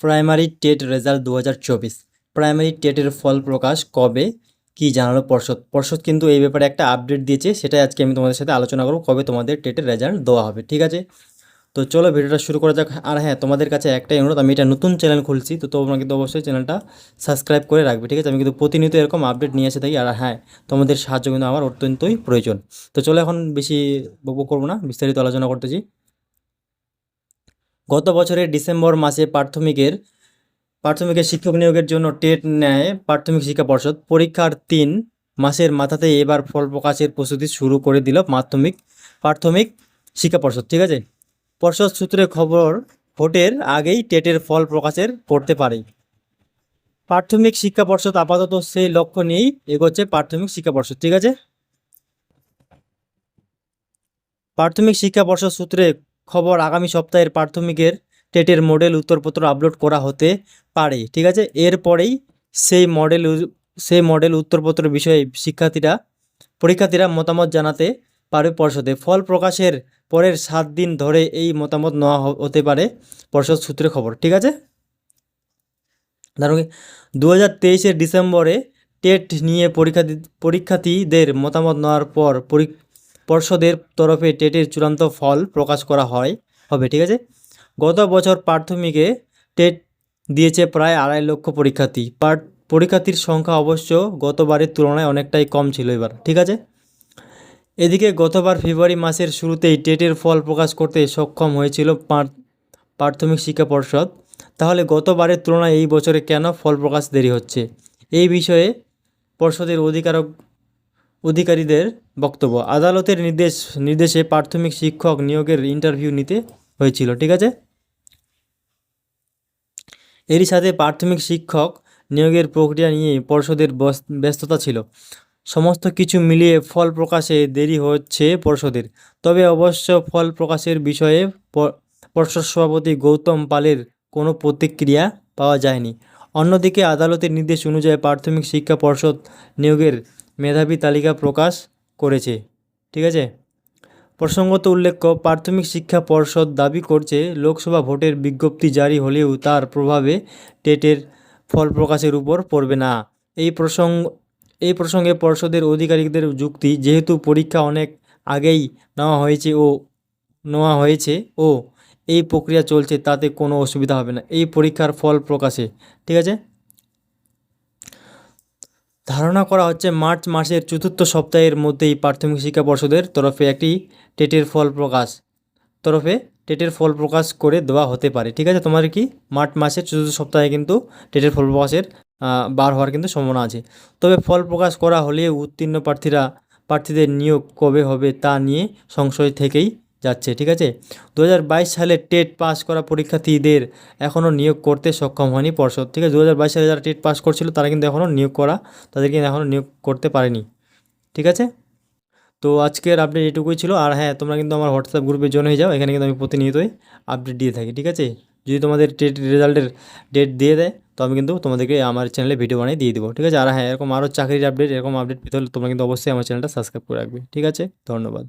Primary TET result দু হাজার চব্বিশ। প্রাইমারি টেটের ফল প্রকাশ কবে? কি জানালো পর্ষদ? পর্ষদ কিন্তু এই ব্যাপারে একটা আপডেট দিয়েছে, সেটাই আজকে আমি তোমাদের সাথে আলোচনা করব কবে তোমাদের টেটের রেজাল্ট দেওয়া হবে, ঠিক আছে? তো চলো ভিডিওটা শুরু করা যাক। আর হ্যাঁ তোমাদের কাছে একটাই অনুরোধ, আমি এটা নতুন চ্যানেল খুলছি, তো তোমরা কিন্তু অবশ্যই চ্যানেলটা সাবস্ক্রাইব করে রাখবে, ঠিক আছে? আমি কিন্তু প্রতিনিয়ত এরকম আপডেট নিয়ে এসে থাকি, আর হ্যাঁ তোমাদের সাহায্য কিন্তু আমার অত্যন্তই প্রয়োজন। তো চলো এখন বেশি বকবক করব না, বিস্তারিত আলোচনা করতেছি। গত বছরের ডিসেম্বর মাসে প্রাথমিকের প্রাথমিকের শিক্ষক নিয়োগের জন্য টেট নেয় প্রাথমিক শিক্ষা পর্ষদ। পরীক্ষার তিন মাসের মাথাতে এবার ফল প্রকাশের প্রস্তুতি শুরু করে দিল মাধ্যমিক, প্রাথমিক শিক্ষা পর্ষদ, ঠিক আছে? পর্ষদ সূত্রে খবর, ভোটের আগেই টেটের ফল প্রকাশের করতে পারে। প্রাথমিক শিক্ষা পর্ষদ আপাতত সেই লক্ষ্য নিয়েই এগোচ্ছে প্রাথমিক শিক্ষা পর্ষদ, ঠিক আছে? প্রাথমিক শিক্ষা পর্ষদ সূত্রে খবর আগামী সপ্তাহের প্রাথমিকের টেটের মডেল উত্তরপত্র আপলোড করা হতে পারে, ঠিক আছে? এরপরেই সেই মডেল সেই মডেল উত্তরপত্র বিষয়ে শিক্ষার্থীরা, পরীক্ষার্থীরা মতামত জানাতে পারে পর্ষদে। ফল প্রকাশের পরের সাত দিন ধরে এই মতামত নেওয়া হতে পারে পর্ষদ সূত্রে খবর, ঠিক আছে? দু হাজার ডিসেম্বরে টেট নিয়ে পরীক্ষার্থী, পরীক্ষার্থীদের মতামত নেওয়ার পরী- পর্ষদের তরফে টেটের চূড়ান্ত ফল প্রকাশ করা হয়, হবে, ঠিক আছে? গত বছর প্রাথমিকে টেট দিয়েছে প্রায় আড়াই লক্ষ পরীক্ষার্থী। পার পরীক্ষার্থীর সংখ্যা অবশ্য গতবারের তুলনায় অনেকটাই কম ছিল এবার, ঠিক আছে? এদিকে গতবার ফেব্রুয়ারি মাসের শুরুতেই টেটের ফল প্রকাশ করতে সক্ষম হয়েছিল প্রাথমিক শিক্ষা পর্ষদ। তাহলে গতবারের তুলনায় এই বছরে কেন ফল প্রকাশ দেরি হচ্ছে? এই বিষয়ে পর্ষদের অধিকারক অধিকারীদের বক্তব্য। আদালতের নির্দেশ, নির্দেশে প্রাথমিক শিক্ষক নিয়োগের ইন্টারভিউ নিতে হয়েছিল, ঠিক আছে? এরই সাথে প্রাথমিক শিক্ষক নিয়োগের প্রক্রিয়া নিয়ে পর্ষদের ব্যস্ততা ছিল। সমস্ত কিছু মিলিয়ে ফল প্রকাশে দেরি হচ্ছে পর্ষদের। তবে অবশ্য ফল প্রকাশের বিষয়ে পর্ষদ সভাপতি গৌতম পালের কোনো প্রতিক্রিয়া পাওয়া যায়নি। অন্যদিকে আদালতের নির্দেশ অনুযায়ী প্রাথমিক শিক্ষা পর্ষদ নিয়োগের মেধাবী তালিকা প্রকাশ করেছে। ঠিক আছে? প্রসঙ্গত উল্লেখ্য, প্রাথমিক শিক্ষা পর্ষদ দাবি করছে, লোকসভা ভোটের বিজ্ঞপ্তি জারি হলেও তার প্রভাবে টেটের ফল প্রকাশের উপর পড়বে না। এই প্রসঙ্গ, এই প্রসঙ্গে পর্ষদের আধিকারিকদের যুক্তি, যেহেতু পরীক্ষা অনেক আগেই নেওয়া হয়েছে ও নেওয়া হয়েছে ও এই প্রক্রিয়া চলছে, তাতে কোনো অসুবিধা হবে না। এই পরীক্ষার ফল প্রকাশে। ঠিক আছে? ধারণা করা হচ্ছে মার্চ মাসের চতুর্থ সপ্তাহের মধ্যেই প্রাথমিক শিক্ষা পর্ষদের তরফে একটি টেটের ফল প্রকাশ, তরফে টেটের ফল প্রকাশ করে দেওয়া হতে পারে। ঠিক আছে তোমার কি মার্চ মাসের চতুর্থ সপ্তাহে কিন্তু টেটের ফল প্রকাশের বার হওয়ার কিন্তু সম্ভাবনা আছে। তবে ফল প্রকাশ করা হলে উত্তীর্ণ প্রার্থীরা প্রার্থীদের নিয়োগ কবে হবে তা নিয়ে সংশয় থেকেই যাচ্ছে, ঠিক আছে? দু হাজার বাইশ সালে টেট পাস করা পরীক্ষার্থীদের এখনও নিয়োগ করতে সক্ষম হয়নি পর্ষদ, ঠিক আছে? দু হাজার বাইশ সালে যারা টেট পাস করছিল তারা কিন্তু এখনও নিয়োগ করা, তাদের কিন্তু এখনও নিয়োগ করতে পারেনি, ঠিক আছে? তো আজকের আপডেট এটুকুই ছিল। আর হ্যাঁ তোমরা কিন্তু আমার হোয়াটসঅ্যাপ গ্রুপে জয়েন হয়ে যাও, এখানে কিন্তু আমি প্রতিনিয়তই আপডেট দিয়ে থাকি, ঠিক আছে? যদি তোমাদের টেট রেজাল্টের ডেট দিয়ে দেয়, তো আমি কিন্তু তোমাদেরকে আমার চ্যানেলে ভিডিও বানিয়ে দিয়ে দেবো, ঠিক আছে? আর হ্যাঁ এরকম আরও চাকরির আপডেট এরকম আপডেট পেতে হলে তোমরা কিন্তু অবশ্যই আমার চ্যানেলটা সাবস্ক্রাইব করে রাখবে, ঠিক আছে? ধন্যবাদ।